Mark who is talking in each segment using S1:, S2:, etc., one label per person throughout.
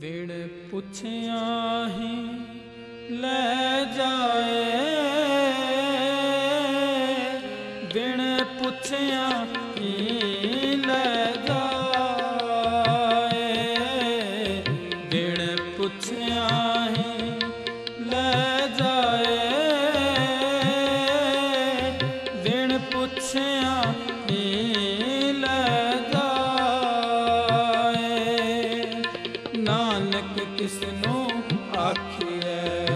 S1: ਵੇੜ ਪੁੱਛਿਆ ਹੀ ਲੈ ਜਾਏ ਆਖੀਐ।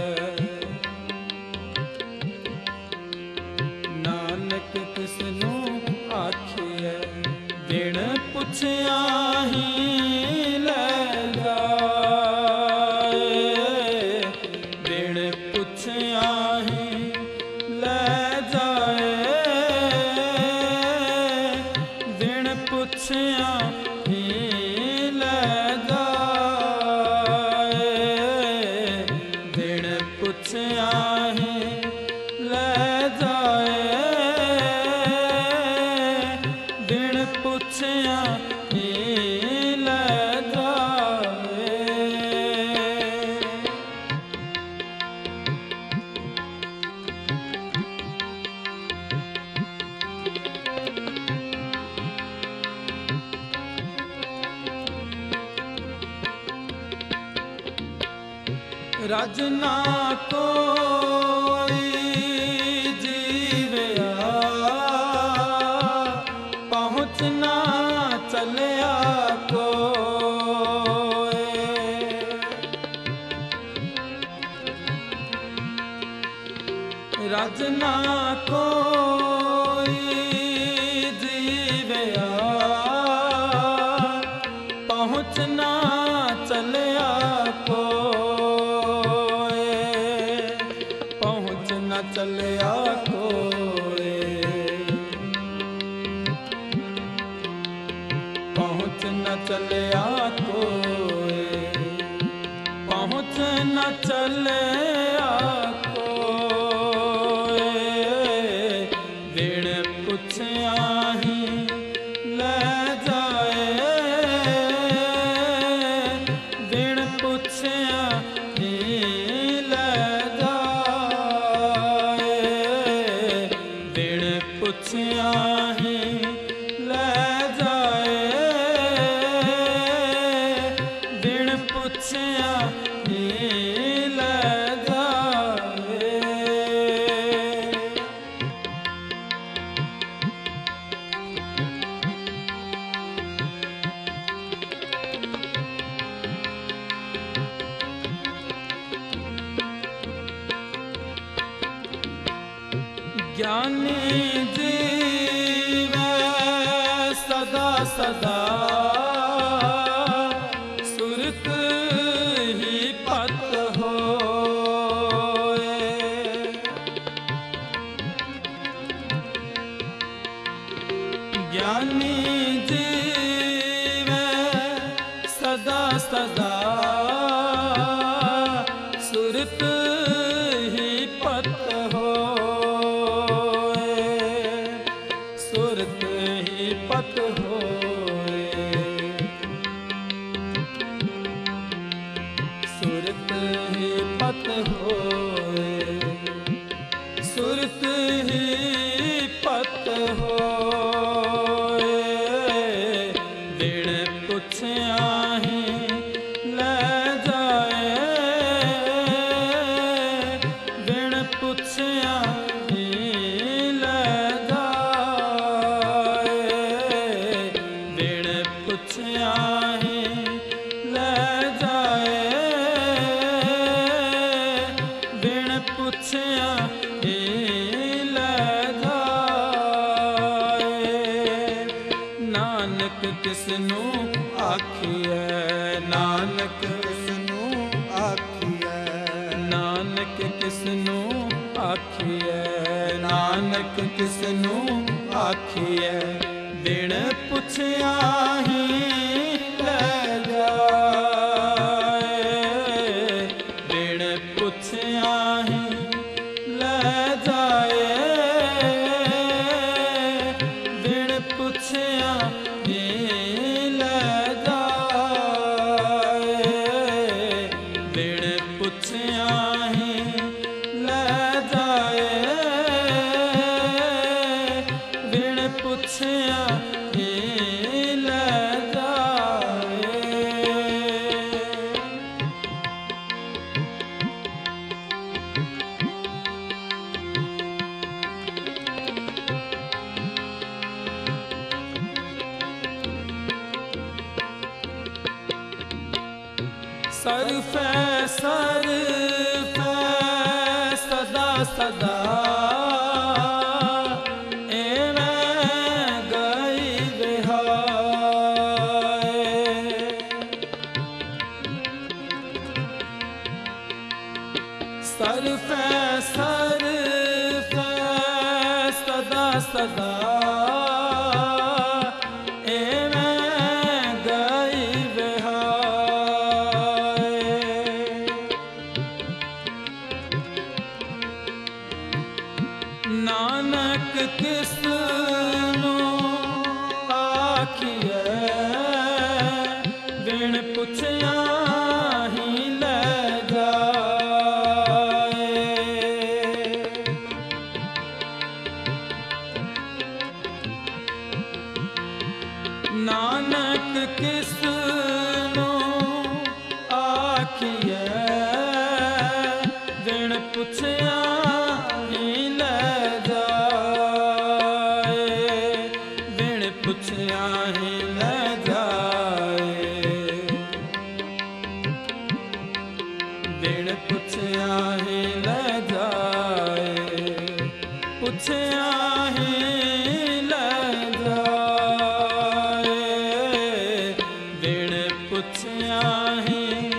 S1: ਨਾਨਕ ਤਿਸ ਨੂੰ ਆਖੀਐ? ਦਿਨ ਪੁੱਛਿਆ ਹੀ ਲੈ ਜਾਏ। ਦਿਨ ਪੁੱਛਿਆ चाहे ਰਜਨਾ ਕੋ चले ਗਿਆਨ ਜੀਵੈ ਸਦਾ ਸਦਾ ਗਿਆਨੀ ਜੀਵੈ ਸਦਾ ਸਦਾ ਪੁੱਛਿਆ, ਏ ਲੈ ਨਾਨਕ ਤਿਸ ਨੂੰ ਨਾਨਕ
S2: ਤਿਸ ਨੂੰ
S1: ਨਾਨਕ ਤਿਸ ਨੂੰ ਨਾਨਕ ਤਿਸ ਨੂੰ ਦਿਨ ਪੁੱਛਿਆ ਸਰਫੈ ਸਰਫੈ ਸਦਾ ਸਦਾ। नानक किस आया है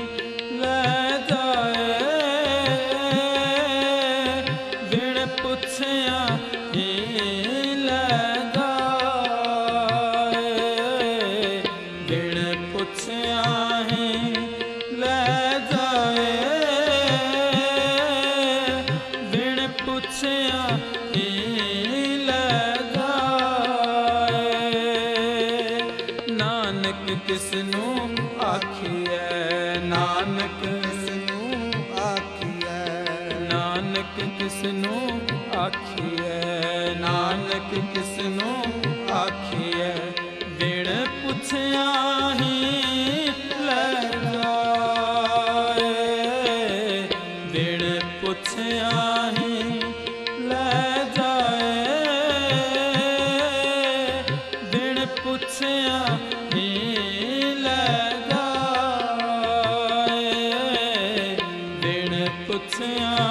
S1: ਨਾਨਕ ਕਿਸ ਨੂੰ ਆਖੀਐ, ਨਾਨਕ ਕਿਸ ਨੂੰ ਆਖੀਐ, ਵਿਣ ਪੁੱਛਿਆ ਹੀ ਲੈ ਜਾਏ। ਪੁੱਛਿਆ ਹੀ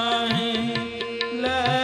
S1: ਨਾਹੀ ਲੈ